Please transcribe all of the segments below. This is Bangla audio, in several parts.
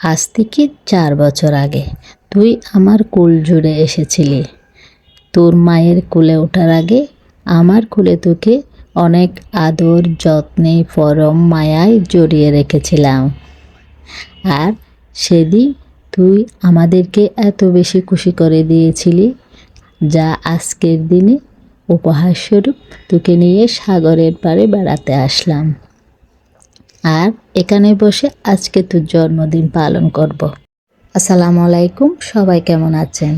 আজ থেকে চার বছর আগে তুই আমার কুল জুড়ে এসেছিলি। তোর মায়ের কুলে ওঠার আগে আমার কুলে তোকে অনেক আদর, যত্নে, পরম মায়ায় জড়িয়ে রেখেছিলাম। আর সেদিন তুই আমাদেরকে এত বেশি খুশি করে দিয়েছিলি যা আজকের দিনে উপহারস্বরূপ তোকে নিয়ে সাগরের পাড়ে বেড়াতে আসলাম। আর এখানে বসে আজকে তোর জন্মদিন পালন করব। আসসালামু আলাইকুম, সবাই কেমন আছেন?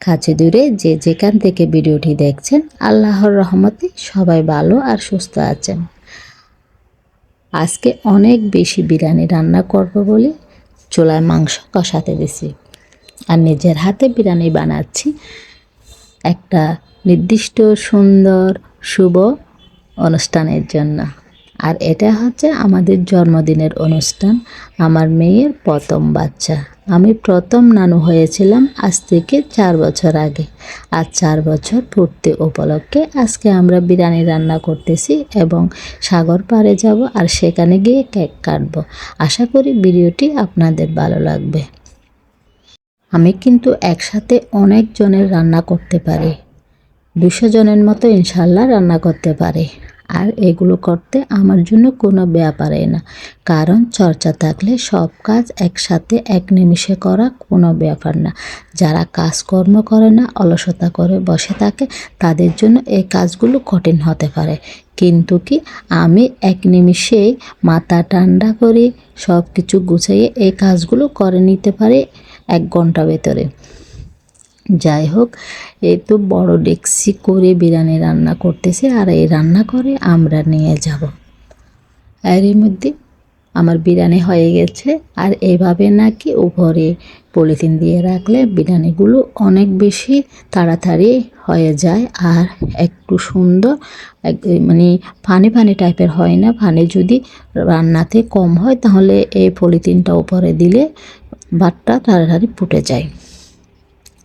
কাছে দূরে যে যেখান থেকে ভিডিওটি দেখছেন, আল্লাহর রহমতে সবাই ভালো আর সুস্থ আছেন। আজকে অনেক বেশি বিরিয়ানি রান্না করব বলে চুলায় মাংস কষাতে দিছি। আর নিজের হাতে বিরিয়ানি বানাচ্ছি। একটা নির্দিষ্ট সুন্দর, শুভ অনুষ্ঠানের জন্য। আর এটা হচ্ছে আমাদের জন্মদিনের অনুষ্ঠান। আমার মেয়ের প্রথম বাচ্চা। আমি প্রথম নানু হয়েছিলাম আজ থেকে চার বছর আগে। আর চার বছর পূর্তি উপলক্ষে আজকে আমরা বিরিয়ানি রান্না করতেছি এবং সাগর পাড়ে যাব আর সেখানে গিয়ে কেক কাটবো। আশা করি ভিডিওটি আপনাদের ভালো লাগবে। আমি কিন্তু একসাথে অনেক জনের রান্না করতে পারি। দুশো জনের মতো ইনশাল্লাহ রান্না করতে পারি। আর এগুলো করতে আমার জন্য কোনো ব্যাপারই না। কারণ চর্চা থাকলে সব কাজ একসাথে, এক নিমিষে করা কোনো ব্যাপার না। যারা কাজকর্ম করে না, অলসতা করে বসে থাকে, তাদের জন্য এই কাজগুলো কঠিন হতে পারে। কিন্তু কি, আমি এক নিমিষেই মাথা ঠান্ডা করে সব কিছু গুছিয়ে এই কাজগুলো করে নিতে পারি এক ঘণ্টা ভেতরে। যাই হোক, এই তো বড় ডেক্সি করে বিরিয়ানি রান্না করতেছে, আর এই রান্না করে আমরা নিয়ে যাব। এর মধ্যে আমার বিরিয়ানি হয়ে গেছে, আর এইভাবে নাকি উপরে পলিথিন দিয়ে রাখলে বিরিয়ানিগুলো অনেক বেশি তাড়াতাড়ি হয়ে যায়, আর একটু সুন্দর, এক মানে পানি পানি টাইপের হয় না পানি যদি রান্নাতে কম হয়, তাহলে এই পলিথিনটা উপরে দিলে ভাতটা তাড়াতাড়ি ফুটে যায়।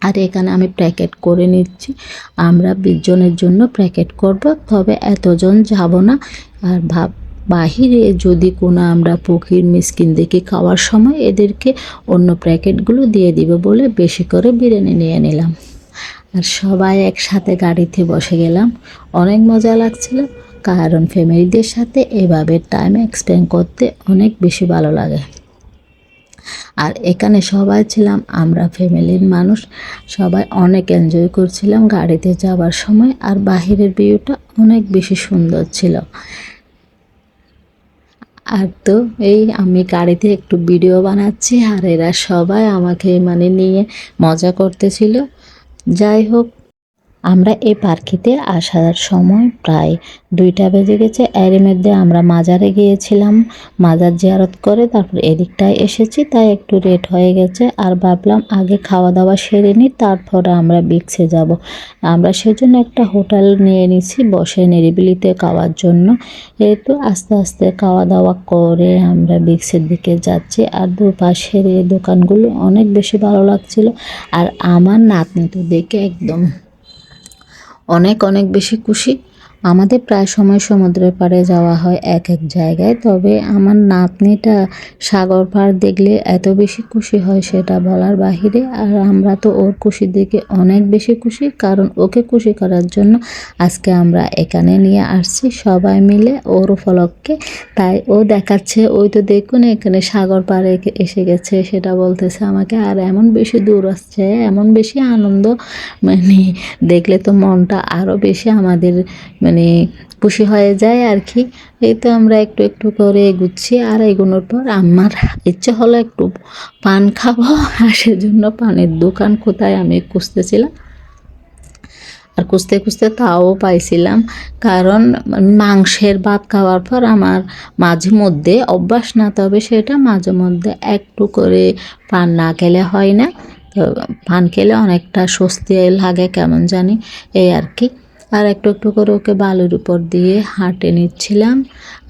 আর এখানে আমি প্যাকেট করে নিচ্ছি। আমরা বিশজনের জন্য প্যাকেট করব, তবে এতজন যাব না। আর ভাব, বাহিরে যদি কোনো আমরা পক্ষীর মিসকিন দেখে খাওয়ার সময় এদেরকে অন্য প্যাকেটগুলো দিয়ে দিবে বলে বেশি করে বিরিয়ানি নিয়ে নিলাম। আর সবাই একসাথে গাড়িতে বসে গেলাম। অনেক মজা লাগছিল, কারণ ফ্যামিলিদের সাথে এভাবে টাইম এক্সপেন্ড করতে অনেক বেশি ভালো লাগে। আর এখানে সবাই ছিলাম, আমরা ফ্যামিলির মানুষ। সবাই অনেক এনজয় করছিলাম গাড়িতে যাওয়ার সময় আর বাহিরের ভিউটা অনেক বেশি সুন্দর ছিল। আর তো এই আমি গাড়িতে একটু ভিডিও বানাচ্ছি আর এরা সবাই আমাকে মানে নিয়ে মজা করতেছিল। যাই হোক আমরা এই পার্কিতে আসার সময় প্রায় দুইটা বেজে গেছে। এর মধ্যে আমরা মাজারে গিয়েছিলাম, মাজার জিয়ারত করে তারপর এদিকটায় এসেছি, তাই একটু রেট হয়ে গেছে। আর ভাবলাম আগে খাওয়া দাওয়া সেরে নিই, তারপরে আমরা বিক্সে যাব। আমরা সেজন্য একটা হোটেল নিয়ে নিছি, বসে নিরিবিলিতে খাওয়ার জন্য। এই তো আস্তে আস্তে খাওয়া দাওয়া করে আমরা বিক্সের দিকে যাচ্ছি। আর দুপাশের এই দোকানগুলো অনেক বেশি ভালো লাগছিল। আর আমার নাতনি তো দেখে একদম অনেক অনেক বেশি খুশি। আমাদের প্রায় সময় সমুদ্রের পাড়ে যাওয়া হয় এক এক জায়গায়, তবে আমার নাতনিটা সাগর পাড় দেখলে এত বেশি খুশি হয় সেটা বলার বাহিরে। আর আমরা তো ওর খুশি দেখে অনেক বেশি খুশি, কারণ ওকে খুশি করার জন্য আজকে আমরা এখানে নিয়ে আসছি সবাই মিলে ওর ফলককে তাই ও দেখাচ্ছে, ওই তো দেখুন এখানে সাগর পাড়ে এসে গেছে, সেটা বলতেছে আমাকে, আর এমন বেশি দূর আসছে, এমন বেশি আনন্দ। মানে দেখলে তো মনটা আরও বেশি আমাদের মানে খুশি হয়ে যায় আর কি। এই তো আমরা একটু একটু করে এগুচ্ছি, আর এগোনোর পর আমার ইচ্ছে হলো একটু পান খাব, আর সেজন্য পানের দোকান কোথায় আমি খুঁজতেছিলাম। আর খুঁজতে খুঁজতে তাও পাইছিলাম, কারণ মাংসের ভাত খাওয়ার পর আমার মাঝে মধ্যে অভ্যাস না, তবে সেটা মাঝে মধ্যে একটু করে পান না খেলে হয় না। তো পান খেলে অনেকটা স্বস্তি লাগে কেমন জানি, এই আর কি। আর একটু একটু করে ওকে বালুর উপর দিয়ে হাঁটে নিচ্ছিলাম।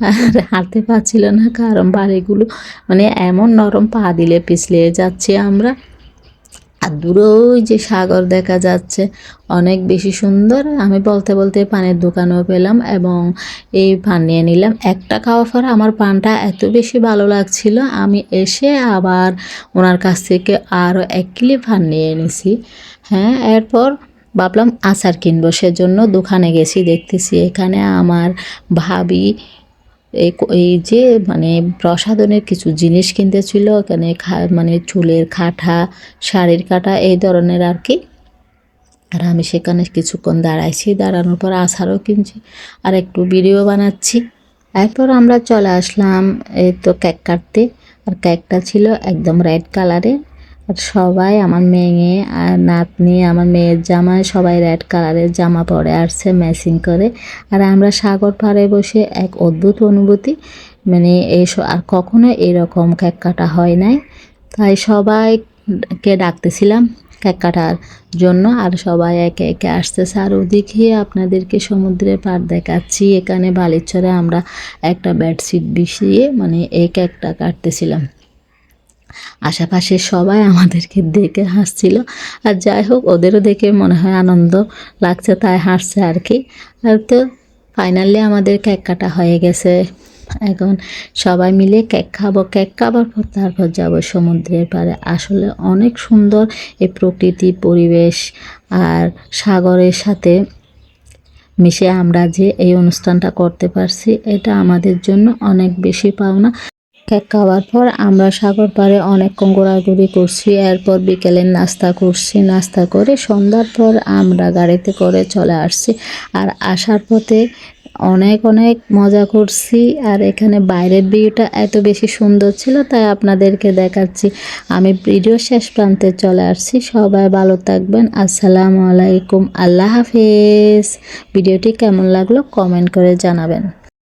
আর হাঁটতে পারছিল না কারণ বাড়িগুলো মানে এমন নরম পা দিলে পিছলে যাচ্ছি আমরা। আর দূরে ওই যে সাগর দেখা যাচ্ছে, অনেক বেশি সুন্দর। আমি বলতে বলতে পানের দোকানও পেলাম এবং এই পান নিয়ে নিলাম। একটা খাওয়ার পর আমার পানটা এত বেশি ভালো লাগছিল, আমি এসে আবার ওনার কাছ থেকে আরও এক কিলো পান নিয়ে এনেছি। হ্যাঁ এরপর ভাবলাম, আচার কিনবো। সেজন্য দোকানে গেছি, দেখতেছি এখানে আমার ভাবি এই যে মানে প্রসাধনের কিছু জিনিস কিনতে ছিল এখানে মানে চুলের কাঁঠা শাড়ির কাঁটা, এই ধরনের আর কি। আর আমি সেখানে কিছুক্ষণ দাঁড়াইছি, দাঁড়ানোর পর আচারও কিনছি আর একটু ভিডিও বানাচ্ছি। এরপর আমরা চলে আসলাম, এই তো কেক কাটতে। আর কেকটা ছিল একদম রেড কালারের আর সবাই আমার মেয়ে আর নাতনি, আমার মেয়ের জামায় সবাই রেড কালারের জামা পরে আসছে ম্যাচিং করে। আর আমরা সাগর পাড়ে বসে এক অদ্ভুত অনুভূতি মানে এই আর কখনো এরকম কেক কাটা হয় নাই। তাই সবাইকে ডাকতেছিলাম কেক কাটার জন্য, আর সবাই একে একে আসতেছে। আর ওদিকে আপনাদেরকে সমুদ্রের পাড় দেখাচ্ছি। এখানে বালিচরে আমরা একটা বেডশিট বিছিয়ে মানে এই কেকটা কাটতেছিলাম। আশেপাশে সবাই আমাদেরকে দেখে হাসছিল। আর যাই হোক, ওদেরও দেখে মনে হয় আনন্দ লাগছে, তাই হাসছে আর কি। আর তো ফাইনালি আমাদের কেক কাটা হয়ে গেছে। এখন সবাই মিলে কেক খাব। কেক খাবার পর তারপর যাব সমুদ্রের পাড়ে। আসলে অনেক সুন্দর এই প্রকৃতি, পরিবেশ আর সাগরের সাথে মিশে আমরা যে এই অনুষ্ঠানটা করতে পারছি, এটা আমাদের জন্য অনেক বেশি পাওনা। কেক খাওয়ার পর আমরা সাগর পাড়ে অনেকক্ষণ ঘোরাঘুরি করছি। এরপর বিকেলে নাস্তা করছি। নাস্তা করে সন্ধ্যার পর আমরা গাড়িতে করে চলে আসছি। আর আসার পথে অনেক অনেক মজা করছি। আর এখানে বাইরের ভিউটা এত বেশি সুন্দর ছিল, তাই আপনাদেরকে দেখাচ্ছি। আমি ভিডিও শেষ প্রান্তে চলে আসছি। সবাই ভালো থাকবেন। আসসালামু আলাইকুম। আল্লাহ হাফেজ। ভিডিওটি কেমন লাগল কমেন্ট করে জানাবেন।